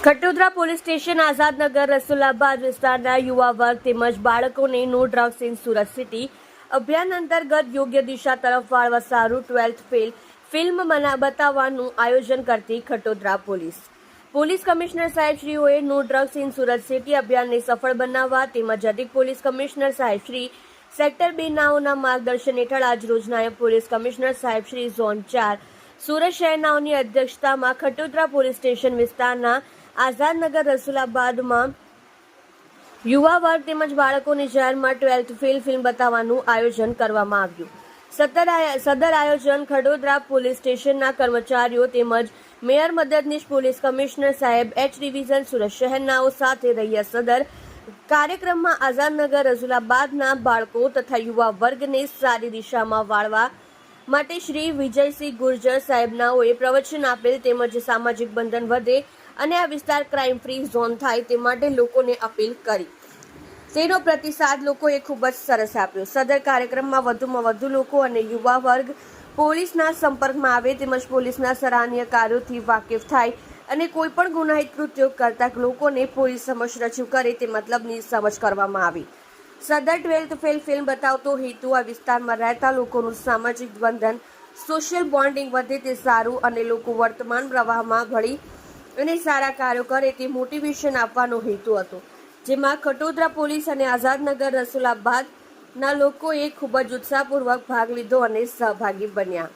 Khatodara police station Azadnagar Rasulabad વિસ્તારના યુવા વર્ગ તેમજ બાળકોને no drugs in Surat city અભિયાન અંતર્ગત યોગ્ય દિશા તરફ વાળવા સારું ટ્વેલ્થ ફેલ ફિલ્મ બતાવવાનું આયોજન કરતી Khatodara police. Police commissioner સાહેબશ્રીઓએ no drugs in Surat city અભિયાનને સફળ બનાવવા તેમજ અધિક પોલીસ કમિશનર સાહેબશ્રી સેક્ટર બે નાઓના માર્ગદર્શન હેઠળ આજરોજ નાયબ પોલીસ કમિશનર સાહેબશ્રી ઝોન ચાર સુરત શહેરનાઓની અધ્યક્ષતામાં ખટોદરા પોલીસ સ્ટેશન વિસ્તારના આઝાદનગર રસુલાબાદમાં યુવા વર્ગ તેમજ બાળકોની જાહેરમાં ટ્વેલ્થ ફેલ ફિલ્મ બતાવવાનું આયોજન કરવામાં આવ્યું. સતર સદર આયોજન ખડોદરા પોલીસ સ્ટેશનના કર્મચારીઓ તેમજ મેયર મદદનીશ પોલીસ કમિશનર સાહેબ એચ ડિવિઝન સુરત શહેરનાઓ સાથે રહ્યા સદર. કાર્યક્રમમાં આઝાદનગર રઝુલાબાદના બાળકો તથા યુવા વર્ગને સારી દિશામાં વાળવા માટે શ્રી વિજયસિંહ ગુર્જર સાહેબનાઓએ પ્રવચન આપેલ તેમજ સામાજિક બંધન વધે અને આ વિસ્તાર ક્રાઇમ ફ્રી ઝોન થાય તે માટે લોકોને અપીલ કરી. તેનો પ્રતિસાદ લોકોએ ખૂબ જ સરસ આપ્યો. સદર કાર્યક્રમમાં વધુમાં વધુ લોકો અને યુવા વર્ગ પોલીસના સંપર્કમાં આવે તેમજ પોલીસના સરાહનીય કાર્યોથી વાકેફ થાય અને કોઈ પણ ગુનાહિત કૃત્યો કરતા લોકોને પોલીસ સમક્ષ રજૂ કરે તે મતલબની સમજ કરવામાં આવી. સદર ટ્વેલ્થ ફેલ ફિલ્મ બતાવતો હેતુ આ વિસ્તારમાં રહેતા લોકોનું સામાજિક બંધન સોશિયલ બોન્ડિંગ વધે તે સારું અને લોકો વર્તમાન પ્રવાહમાં ભળી અને સારા કાર્યો કરે તે મોટિવેશન આપવાનો હેતુ હતો. જેમાં ખટોદરા પોલીસ અને આઝાદનગર રસુલાબાદના લોકોએ ખૂબ જ ઉત્સાહપૂર્વક ભાગ લીધો અને સહભાગી બન્યા.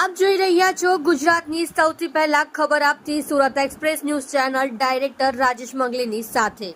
આપ જોઈ રહ્યા છો ગુજરાતની સૌથી પહેલા ખબર આપતી Surat express news channel director Rajesh મંગલીની સાથે.